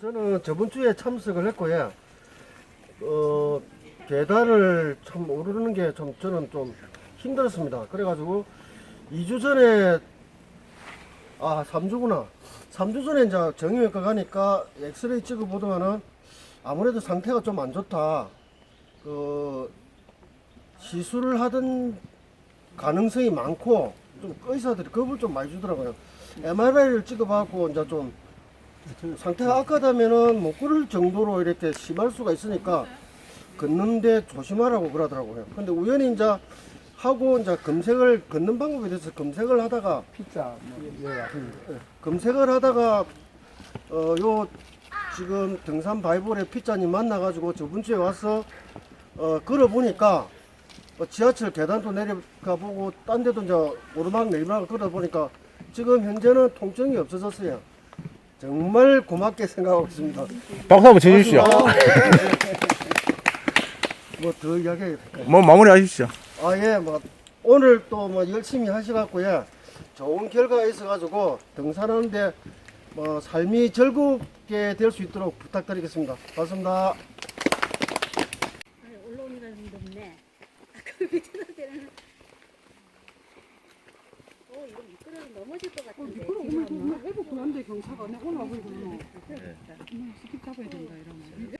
저는 저번 주에 참석을 했고요. 어, 계단을 참 오르는 게 좀 저는 좀 힘들었습니다. 그래가지고 2주 전에 아 3주구나. 3주 전에 이제 정형외과 가니까 엑스레이 찍어 보더만은 아무래도 상태가 좀 안 좋다. 그 시술을 하던 가능성이 많고 좀 의사들이 겁을 좀 많이 주더라고요. MRI를 찍어봤고 이제 좀 상태가 악하다면은 못 걸을 정도로 이렇게 심할 수가 있으니까 걷는데 조심하라고 그러더라고요. 근데 우연히 이제 하고 이제 검색을 걷는 방법에 대해서 검색을 하다가 피자 뭐 예, 예. 검색을 하다가 어 요 지금 등산 바이볼의 피자님 만나가지고 저번 주에 와서 어 걸어 보니까 어, 지하철 계단도 내려가 보고 딴 데도 이제 오르막 내리막 걸어 보니까 지금 현재는 통증이 없어졌어요. 정말 고맙게 생각하고 있습니다. 박수 한번 쳐주십시오. 뭐 더 이야기해야 될까요? 뭐 마무리 하십시오. 아, 예, 뭐, 오늘 또 뭐 열심히 하셔갖고요. 좋은 결과가 있어가지고 등산하는데 뭐 삶이 즐겁게 될 수 있도록 부탁드리겠습니다. 고맙습니다. 아니, 올라오니까 좀 덥네. 그 밑에서 때는 어 이거 미끄러워 넘어질 것 같은데. 뭐. 그 회복 그런데 경사가 내 올라오고 그러면 음, 스킵 잡아야 된다 이러면